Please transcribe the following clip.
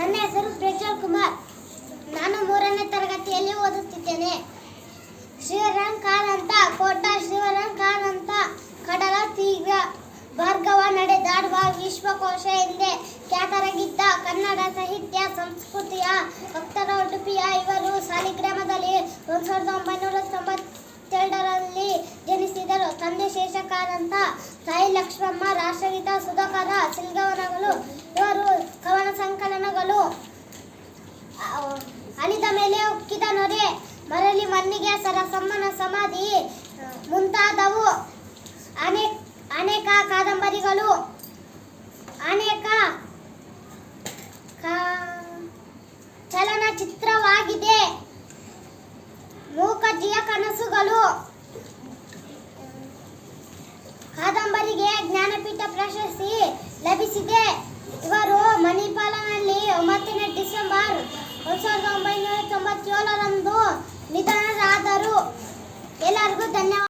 ನನ್ನ ಹೆಸರು ಪ್ರಜ್ವಲ್ ಕುಮಾರ್. ನಾನು ಮೂರನೇ ತರಗತಿಯಲ್ಲಿ ಓದುತ್ತಿದ್ದೇನೆ. ಶ್ರೀವರನ್ ಕಾರಂತ ಕೋಟ ಶ್ರೀವರನ್ ಕಾರಂತ ಕಡಲ ತೀವ್ರ ಭಾರ್ಗವ ನಡೆದಾಡುವ ವಿಶ್ವಕೋಶ ಎಂದೇ ಖ್ಯಾತರಾಗಿದ್ದ ಕನ್ನಡ ಸಾಹಿತ್ಯ, ಸಂಸ್ಕೃತಿಯ ಭಕ್ತರ ಉಡುಪಿಯ ಇವರು ಸಾಲಿಗ್ರಾಮದಲ್ಲಿ ಒಂದು ಸಾವಿರದ ಒಂಬೈನೂರ ತೊಂಬತ್ತೆರಡರಲ್ಲಿ ಜನಿಸಿದರು. ತಂದೆ ಶೇಷಕಾರಂತ ತಾಯಿ ಲಕ್ಷ್ಮಮ್ಮ, ರಾಷ್ಟ್ರಗೀತ ಸುಧಾಕರ ಸಿಲ್ಗವನಗಳು ಅಳಿದ ಮೇಲೆ ಉಕ್ಕಿದ ನೊರೆ, ಮರಳಿ ಮಣ್ಣಿಗೆ ಸರಸಮ್ಮನ ಸಮಾಧಿ ಮುಂತಾದವು. ಅನೇಕ ಅನೇಕ ಕಾದಂಬರಿಗಳು, ಅನೇಕ ಚಲನಚಿತ್ರವಾಗಿದೆ. ಮೂಕಜ್ಜಿಯ ಕನಸುಗಳು. ಕಾದಂಬರಿಗೆ ಜ್ಞಾನಪೀಠ ಪ್ರಶಸ್ತಿ ಒಂಬೈನೂರ